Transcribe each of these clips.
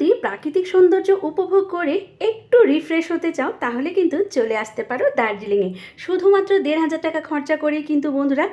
যদি প্রাকৃতিক সৌন্দর্য উপভোগ করে একটু রিফ্রেশ হতে চাও, তাহলে কিন্তু চলে আসতে পারো দার্জিলিংয়ে। শুধুমাত্র দেড় হাজার টাকা খরচা করেই কিন্তু বন্ধুরা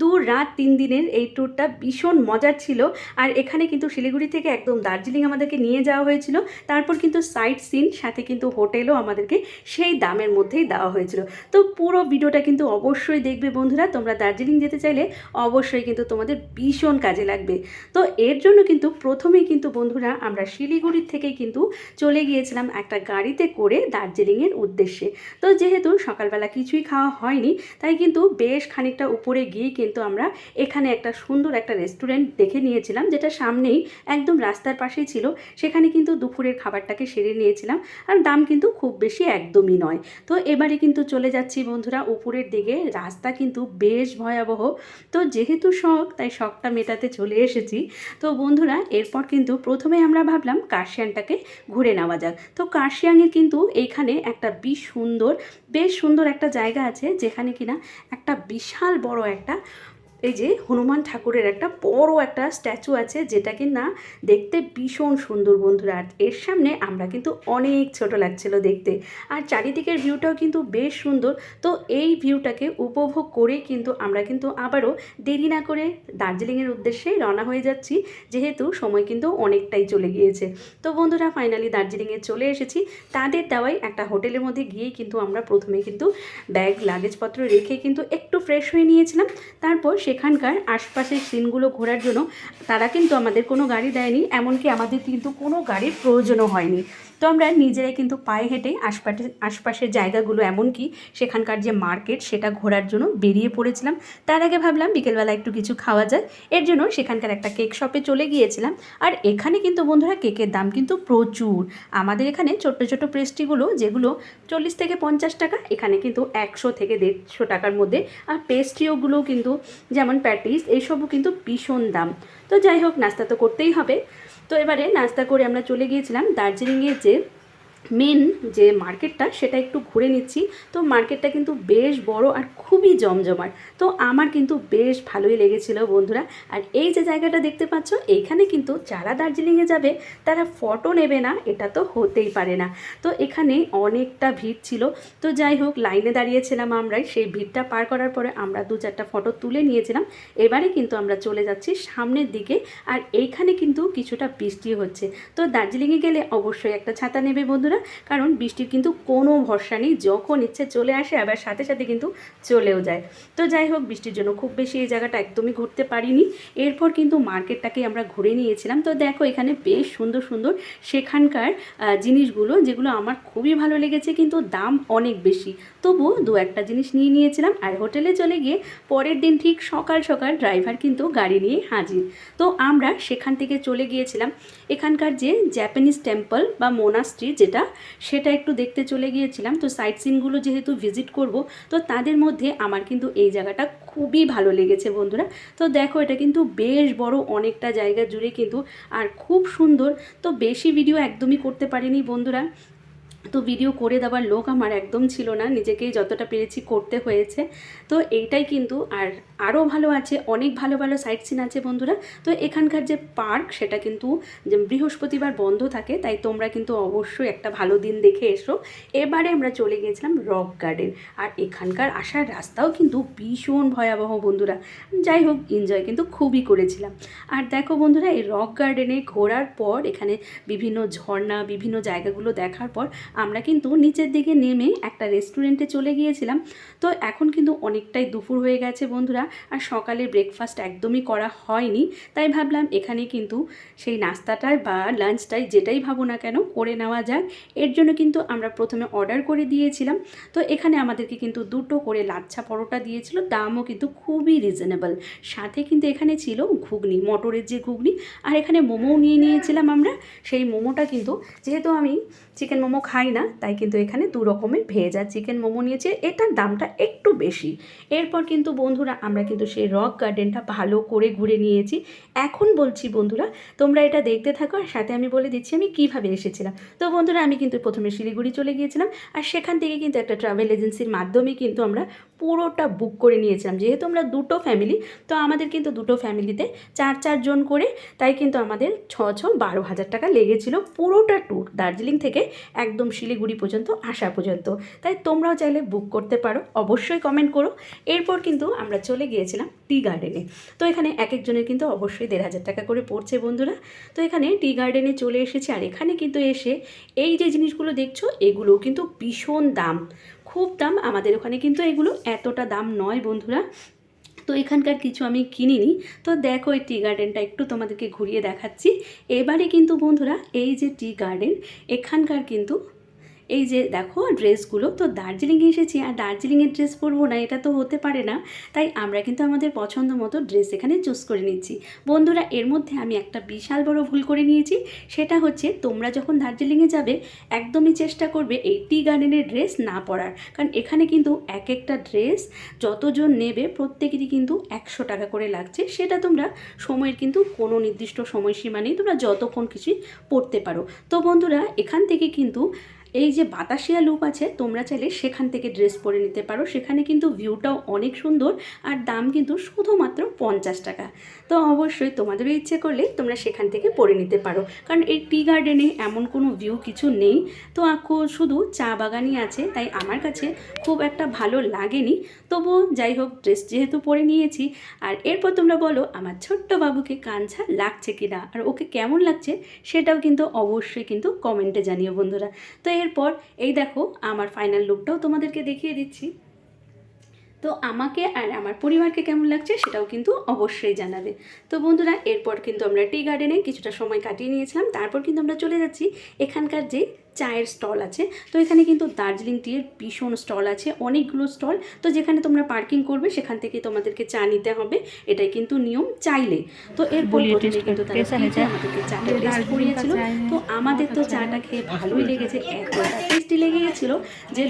দু রাত তিন দিনের এই ট্যুরটা ভীষণ মজার ছিল। আর এখানে কিন্তু শিলিগুড়ি থেকে একদম দার্জিলিং আমাদেরকে নিয়ে যাওয়া হয়েছিল। তারপর কিন্তু সাইট সিন সাথে কিন্তু হোটেলও আমাদেরকে সেই দামের মধ্যেই দেওয়া হয়েছিল। তো পুরো ভিডিওটা কিন্তু অবশ্যই দেখবে বন্ধুরা। তোমরা দার্জিলিং যেতে চাইলে অবশ্যই কিন্তু তোমাদের ভীষণ কাজে লাগবে। তো এর জন্য কিন্তু প্রথমেই কিন্তু বন্ধুরা আমরা শিলিগুড়ির থেকেই কিন্তু চলে গিয়েছিলাম একটা গাড়িতে করে দার্জিলিংয়ের উদ্দেশ্যে। তো যেহেতু সকালবেলা কিছুই খাওয়া হয়নি, তাই কিন্তু বেশ খানিকটা উপরে গিয়ে কিন্তু আমরা এখানে একটা সুন্দর একটা রেস্টুরেন্ট দেখে নিয়েছিলাম, যেটা সামনেই একদম রাস্তার পাশেই ছিল। সেখানে কিন্তু দুপুরের খাবারটাকে সেরে নিয়েছিলাম, আর দাম কিন্তু খুব বেশি একদমই নয়। তো এবারে কিন্তু চলে যাচ্ছি বন্ধুরা উপরের দিকে, রাস্তা কিন্তু বেশ ভয়াবহ। তো যেহেতু শখ, তাই শখটা মেটাতে চলে এসেছি। তো বন্ধুরা, এরপর কিন্তু প্রথমে আমরা ভাবলাম কার্শিয়াংটাকে ঘুরে নেওয়া যাক। তো কার্শিয়াংয়ের কিন্তু এইখানে একটা বেশ সুন্দর বেশ সুন্দর একটা জায়গা আছে যেখানে কিনা একটা বিশাল বড় একটা এই যে হনুমান ঠাকুরের একটা বড় একটা স্ট্যাচু আছে, যেটা কিনা দেখতে ভীষণ সুন্দর বন্ধুরা। আর এর সামনে আমরা কিন্তু অনেক ছোট লাগছিল দেখতে। আর চারিদিকের ভিউটাও কিন্তু বেশ সুন্দর। তো এই ভিউটাকে উপভোগ করে কিন্তু আমরা কিন্তু আবারও দেরি না করে দার্জিলিংয়ের উদ্দেশ্যে রওনা হয়ে যাচ্ছি, যেহেতু সময় কিন্তু অনেকটাই চলে গিয়েছে। তো বন্ধুরা ফাইনালি দার্জিলিংয়ে চলে এসেছি। তাদের দেওয়াই একটা হোটেলের মধ্যে গিয়েই কিন্তু আমরা প্রথমে কিন্তু ব্যাগ লাগেজপত্র রেখে কিন্তু একটু ফ্রেশ হয়ে নিয়েছিলাম। তারপর সেখানকার আশপাশের সিনগুলো ঘোরার জন্য, তারা কিন্তু আমাদের কোনো গাড়ি দেয়নি, এমনকি আমাদের কিন্তু কোনো গাড়ির প্রয়োজনও হয়নি। তো আমরা নিজেরাই কিন্তু পায়ে হেঁটে আশপাশে আশপাশের জায়গাগুলো এমনকি সেখানকার যে মার্কেট সেটা ঘোরার জন্য বেরিয়ে পড়েছিলাম। তার আগে ভাবলাম বিকেলবেলা একটু কিছু খাওয়া যায়। এর জন্য সেখানকার একটা কেক শপে চলে গিয়েছিলাম। আর এখানে কিন্তু বন্ধুরা কেকের দাম কিন্তু প্রচুর। আমাদের এখানে ছোট্ট ছোট্ট পেস্ট্রিগুলো যেগুলো চল্লিশ থেকে পঞ্চাশ টাকা, এখানে কিন্তু একশো থেকে দেড়শো টাকার মধ্যে। আর পেস্ট্রিওগুলোও কিন্তু যেমন প্যাটিস, এইসবও কিন্তু ভীষণ দাম। তো যাই হোক, নাস্তা তো করতেই হবে। তো এবারে নাস্তা করে আমরা চলে গিয়েছিলাম দার্জিলিংয়ের যে মেন যে মার্কেটটা সেটা একটু ঘুরে নিচ্ছি। তো মার্কেটটা কিন্তু বেশ বড় আর খুবই জমজমাট। তো আমার কিন্তু বেশ ভালোই লেগেছিল বন্ধুরা। আর এই যে জায়গাটা দেখতে পাচ্ছ এইখানে কিন্তু যারা দার্জিলিংয়ে যাবে, তারা ফটো নেবে না, এটা তো হতেই পারে না। তো এখানে অনেকটা ভিড় ছিল। তো যাই হোক লাইনে দাঁড়িয়েছিলাম আমরাই। সেই ভিড়টা পার করার পরে আমরা দু চারটা ফটো তুলে নিয়েছিলাম। এবারে কিন্তু আমরা চলে যাচ্ছি সামনের দিকে। আর এইখানে কিন্তু কিছুটা বৃষ্টি হচ্ছে। তো দার্জিলিংয়ে গেলে অবশ্যই একটা ছাতা নেবে বন্ধুরা। কারণ বৃষ্টির কিন্তু কোনো ভরসা নেই, যখন ইচ্ছে চলে আসে আবার সাথে সাথে কিন্তু চলেও যায়। তো যাই হোক, বৃষ্টির জন্য খুব বেশি এই জায়গাটা একদমই ঘুরতে পারিনি। এরপর কিন্তু মার্কেটটাকে আমরা ঘুরে নিয়েছিলাম। তো দেখো, এখানে বেশ সুন্দর সুন্দর সেখানকার জিনিসগুলো, যেগুলো আমার খুবই ভালো লেগেছে, কিন্তু দাম অনেক বেশি। তবুও দু একটা জিনিস নিয়ে নিয়েছিলাম আর হোটেলে চলে গিয়ে পরের দিন ঠিক সকাল সকাল ড্রাইভার কিন্তু গাড়ি নিয়ে হাজির। তো আমরা সেখান থেকে চলে গিয়েছিলাম। এখানকার যে জ্যাপানিজ টেম্পল বা মোনাস্ট্রি যেটা সেটা একটু দেখতে চলে গিয়েছিলাম। তো সাইট সিনগুলো যেহেতু ভিজিট করব, তো তাদের মধ্যে আমার কিন্তু এই জায়গাটা খুবই ভালো লেগেছে বন্ধুরা। তো দেখো, এটা কিন্তু বেশ বড় অনেকটা জায়গা জুড়ে কিন্তু আর খুব সুন্দর। তো বেশি ভিডিও একদমই করতে পারিনি বন্ধুরা। তো ভিডিও করে দেওয়ার লোক আমার একদম ছিল না, নিজেকেই যতটা পেরেছি করতে হয়েছে। তো এইটাই কিন্তু, আর আরও ভালো আছে, অনেক ভালো ভালো সাইট সিন আছে বন্ধুরা। তো এখানকার যে পার্ক সেটা কিন্তু বৃহস্পতিবার বন্ধ থাকে, তাই তোমরা কিন্তু অবশ্যই একটা ভালো দিন দেখে এসো। এবারে আমরা চলে গিয়েছিলাম রক গার্ডেন আর এখানকার আসার রাস্তাও কিন্তু ভীষণ ভয়াবহ বন্ধুরা। যাই হোক এনজয় কিন্তু খুবই করেছিলাম। আর দেখো বন্ধুরা, এই রক গার্ডেনে ঘোরার পর, এখানে বিভিন্ন ঝর্ণা, বিভিন্ন জায়গাগুলো দেখার পর আমরা কিন্তু নিচের দিকে নেমে একটা রেস্টুরেন্টে চলে গিয়েছিলাম। তো এখন কিন্তু অনেকটাই দুপুর হয়ে গেছে বন্ধুরা, আর সকালে ব্রেকফাস্ট একদমই করা হয়নি। তাই ভাবলাম এখানে কিন্তু সেই নাস্তাটায় বা লাঞ্চটাই যেটাই ভাবো না কেন করে নেওয়া যাক। এর জন্য কিন্তু আমরা প্রথমে অর্ডার করে দিয়েছিলাম। তো এখানে আমাদেরকে কিন্তু দুটো করে লাচ্ছা পরোটা দিয়েছিল, দামও কিন্তু খুবই রিজনেবল সাথে কিন্তু এখানে ছিল ঘুগনি, মটরের যে ঘুগনি, আর এখানে মোমোও নিয়ে নিয়েছিলাম আমরা। সেই মোমোটা কিন্তু, যেহেতু আমি চিকেন মোমো খাই না, তাই কিন্তু এখানে দু রকমের ভেজ আর চিকেন মোমো নিয়েছি। এটার দামটা একটু বেশি। এরপর কিন্তু বন্ধুরা, আমরা কিন্তু সেই রক গার্ডেনটা ভালো করে ঘুরে নিয়েছি। এখন বলছি বন্ধুরা, তোমরা এটা দেখতে থাকো, আর সাথে আমি বলে দিচ্ছি আমি কীভাবে এসেছিলাম। তো বন্ধুরা, আমি কিন্তু প্রথমে শিলিগুড়ি চলে গিয়েছিলাম, আর সেখান থেকে কিন্তু একটা ট্রাভেল এজেন্সির মাধ্যমে কিন্তু আমরা পুরোটা বুক করে নিয়েছিলাম। যেহেতু আমরা দুটো ফ্যামিলি তো আমাদের কিন্তু দুটো ফ্যামিলিতে চার চারজন করে, তাই কিন্তু আমাদের ছ ছ, বারো হাজার টাকা লেগেছিল পুরোটা ট্যুর দার্জিলিং থেকে একদম শিলিগুড়ি পর্যন্ত আসা পর্যন্ত। তাই তোমরাও চাইলে বুক করতে পারো। অবশ্যই কমেন্ট করো। এরপর কিন্তু আমরা চলে গিয়েছিলাম টি গার্ডেনে তো এখানে এক একজনের কিন্তু অবশ্যই দেড় হাজার টাকা করে পড়ছে বন্ধুরা। তো এখানে টি গার্ডেনে চলে এসেছে। আর এখানে কিন্তু এসে এই যে জিনিসগুলো দেখছ এগুলো কিন্তু ভীষণ দাম। খুব দাম। আমাদের ওখানে কিন্তু এগুলো এতটা দাম নয় বন্ধুরা। তো এখানকার কিছু আমি কিনিনি। তো দেখো এই টি গার্ডেনটা একটু তোমাদেরকে ঘুরিয়ে দেখাচ্ছি। এবারে কিন্তু বন্ধুরা, এই যে টি গার্ডেন এখানকার কিন্তু এই যে দেখো ড্রেসগুলো, তো দার্জিলিংয়ে এসেছি আর দার্জিলিংয়ের ড্রেস পরবো না, এটা তো হতে পারে না। তাই আমরা কিন্তু আমাদের পছন্দ মতো ড্রেস এখানে চুজ করে নিচ্ছি। বন্ধুরা, এর মধ্যে আমি একটা বিশাল বড় ভুল করে নিয়েছি। সেটা হচ্ছে তোমরা যখন দার্জিলিংয়ে যাবে, একদমই চেষ্টা করবে এই টি গার্ডেনের ড্রেস না পরার। কারণ এখানে কিন্তু এক একটা ড্রেস যতজন নেবে, প্রত্যেকেরই কিন্তু একশো টাকা করে লাগছে। সেটা তোমরা সময়ের কিন্তু কোনো নির্দিষ্ট সময়সীমা নেই, তোমরা যতক্ষণ কিছুই পড়তে পারো। তো বন্ধুরা, এখান থেকে কিন্তু এই যে বাতাসিয়া লুপ আছে, তোমরা চাইলে সেখান থেকে ড্রেস পরে নিতে পারো। সেখানে কিন্তু ভিউটাও অনেক সুন্দর আর দাম কিন্তু শুধুমাত্র পঞ্চাশ টাকা। তো অবশ্যই তোমাদেরও ইচ্ছে করলে তোমরা সেখান থেকে পরে নিতে পারো। কারণ এই টি গার্ডেনে এমন কোনো ভিউ কিছু নেই। তো শুধু চা বাগানই আছে, তাই আমার কাছে খুব একটা ভালো লাগেনি। তবুও যাই হোক ড্রেস যেহেতু পরে নিয়েছি, আর এরপর তোমরা বলো, আমার ছোট্ট বাবুকে কাঞ্ছা লাগছে কি না আর ওকে কেমন লাগছে, সেটাও কিন্তু অবশ্যই কিন্তু কমেন্টে জানিও বন্ধুরা। তো এরপর এই দেখো আমার ফাইনাল লুকটাও তোমাদেরকে দেখিয়ে দিচ্ছি। তো আমাকে আর আমার পরিবারকে কেমন লাগছে সেটাও কিন্তু অবশ্যই জানাবে। তো বন্ধুরা এরপর কিন্তু আমরা টি গার্ডেনে কিছুটা সময় কাটিয়ে নিয়েছিলাম। তারপর কিন্তু আমরা চলে যাচ্ছি এখানকার যে চায়ের স্টল আছে। তো এখানে কিন্তু দার্জিলিং টির ভীষণ স্টল আছে অনেকগুলো স্টল। তো যেখানে তোমরা পার্কিং করবে সেখান থেকে তোমাদেরকে চা নিতে হবে। এটাই কিন্তু নিয়ম চাইলে। তো এর পরিবর্তনে কিন্তু তো আমাদের তো চাটা খেয়ে ভালোই লেগেছে এত টেস্টি লেগে গেছিল যে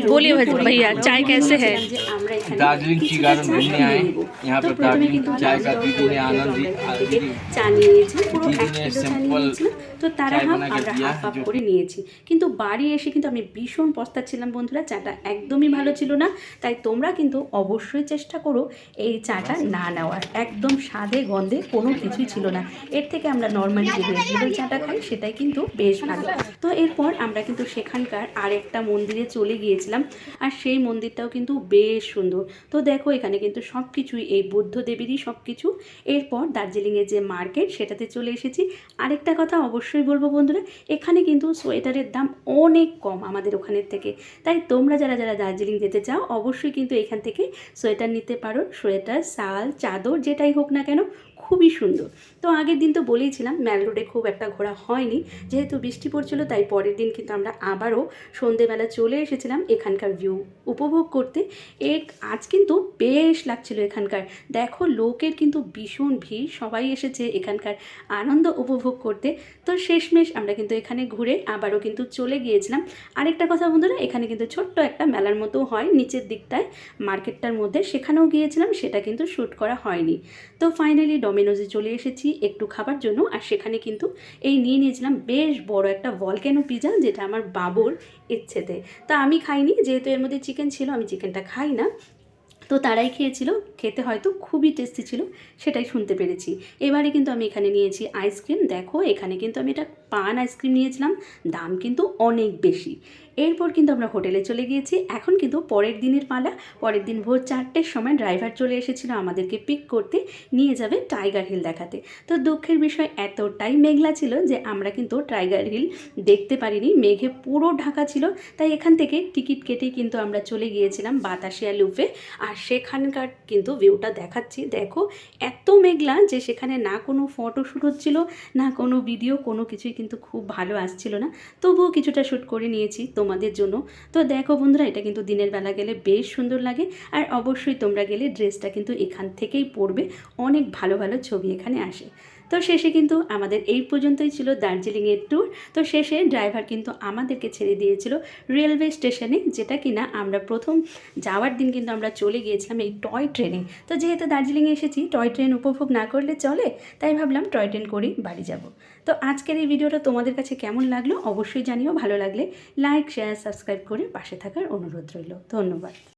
আমরা এখানে दार्जिलिंग टी কিছুটা गार्डन চা घूमने কিনে आए নেবো। यहाँ তো पर প্রথমে दार्जिलिंग কিন্তু चाय का নাস্তা दीदी ने করে आनंद আমরা এখান ली থেকে চা নিয়েছি পুরো दीदी এক ने কিলো চা simple নিয়েছিল তো তারা चाय হাফ बना के আমরা दिया, হাফ হাফ जो- করে নিয়েছি কিন্তু বাড়ি এসে কিন্তু আমি ভীষণ পস্তাচ্ছিলাম বন্ধুরা চাটা একদমই ভালো ছিল না তাই তোমরা কিন্তু অবশ্যই চেষ্টা করো এই চাটা না নেওয়ার একদম স্বাদে গন্ধে কোনো কিছুই ছিল না এর থেকে আমরা নর্মালি যে ভেজিটেবল চাটা খাই সেটাই কিন্তু বেশ ভালো তো এরপর আমরা কিন্তু সেখানকার আরেকটা মন্দিরে চলে গিয়েছিলাম আর সেই মন্দিরটাও কিন্তু বেশ সুন্দর তো দেখো, এখানে কিন্তু সব কিছুই এই বুদ্ধ দেবীরই সব কিছু এরপর দার্জিলিংয়ের যে মার্কেট, সেটাতে চলে এসেছি। আরেকটা কথা অবশ্যই বলব বন্ধুরা, এখানে কিন্তু সোয়েটারের দাম অনেক কম আমাদের ওখানের থেকে। তাই তোমরা যারা যারা দার্জিলিং যেতে চাও, অবশ্যই কিন্তু এখান থেকে সোয়েটার নিতে পারো। সোয়েটার, শাল, চাদর, যেটাই হোক না কেন খুবই সুন্দর। তো আগের দিন তো বলেইছিলাম ম্যাল রোডে খুব একটা ঘোরা হয়নি। যেহেতু বৃষ্টি পড়ছিল, তাই পরের দিন কিন্তু আমরা আবারও সন্ধেবেলা চলে এসেছিলাম এখানকার ভিউ উপভোগ করতে। এক, আজ কিন্তু বেশ লাগছিল এখানকার। দেখো, লোকের কিন্তু ভীষণ ভিড়। সবাই এসেছে এখানকার আনন্দ উপভোগ করতে। তো শেষমেশ আমরা কিন্তু এখানে ঘুরে আবারও কিন্তু চলে গিয়েছিলাম। আরেকটা কথা বন্ধুরা, এখানে কিন্তু ছোট্ট একটা মেলার মতো হয় নিচের দিকটায়। মার্কেটটার মধ্যে সেখানেও গিয়েছিলাম, সেটা কিন্তু শ্যুট করা হয়নি। তো ফাইনালি ডমিনোজে চলে এসেছি একটু খাবার জন্য। আর সেখানে কিন্তু এই নিয়ে নিয়েছিলাম বেশ বড় একটা ভলক্যানো পিজা যেটা আমার বাবুর ইচ্ছেতে। তা আমি খাইনি, যেহেতু এর মধ্যে চিকেন ছিল, আমি চিকেনটা খাই না। তো তারাই খেয়েছিল, খেতে হয়তো খুবই টেস্টি ছিল, সেটাই শুনতে পেরেছি। এবারে কিন্তু আমি এখানে নিয়েছি আইসক্রিম দেখো, এখানে কিন্তু আমি এটা পান আইসক্রিম নিয়েছিলাম, দাম কিন্তু অনেক বেশি। এরপর কিন্তু আমরা হোটেলে চলে গিয়েছি। এখন কিন্তু পরের দিনের পালা। পরের দিন ভোর চারটের সময় ড্রাইভার চলে এসেছিল আমাদেরকে পিক করতে, নিয়ে যাবে টাইগার হিল দেখাতে। তো দুঃখের বিষয় এতটাই মেঘলা ছিল যে আমরা কিন্তু টাইগার হিল দেখতে পারিনি। মেঘে পুরো ঢাকা ছিল। তাই এখান থেকে টিকিট কেটে কিন্তু আমরা চলে গিয়েছিলাম বাতাসিয়া লুপে আর সেখানকার কিন্তু ভিউটা দেখাচ্ছি। দেখো, এত মেঘলা যে সেখানে না কোনো ফটোশ্যুট হচ্ছিল, না কোনো ভিডিও কোনো কিছুই কিন্তু খুব ভালো আসছিল না। তবুও কিছুটা শ্যুট করে নিয়েছি। তোমাদের জন্য। তো দেখো বন্ধুরা, এটা কিন্তু দিনের বেলা গেলে বেশ সুন্দর লাগে। আর অবশ্যই তোমরা গেলে ড্রেসটা কিন্তু এখান থেকেই পরবে। অনেক ভালো ভালো ছবি এখানে আসে। তো শেষে কিন্তু আমাদের এই পর্যন্তই ছিল দার্জিলিংয়ের ট্যুর তো শেষে ড্রাইভার কিন্তু আমাদেরকে ছেড়ে দিয়েছিল রেলওয়ে স্টেশনে যেটা কিনা আমরা প্রথম যাওয়ার দিন কিন্তু আমরা চলে গিয়েছিলাম এই টয় ট্রেনে তো যেহেতু দার্জিলিংয়ে এসেছি টয় ট্রেন উপভোগ না করলে চলে, তাই ভাবলাম টয় ট্রেন করেই বাড়ি যাব। তো আজকের এই ভিডিওটা তোমাদের কাছে কেমন লাগল অবশ্যই জানিও, ভালো লাগলে লাইক শেয়ার সাবস্ক্রাইব করে পাশে থাকার অনুরোধ রইল। ধন্যবাদ।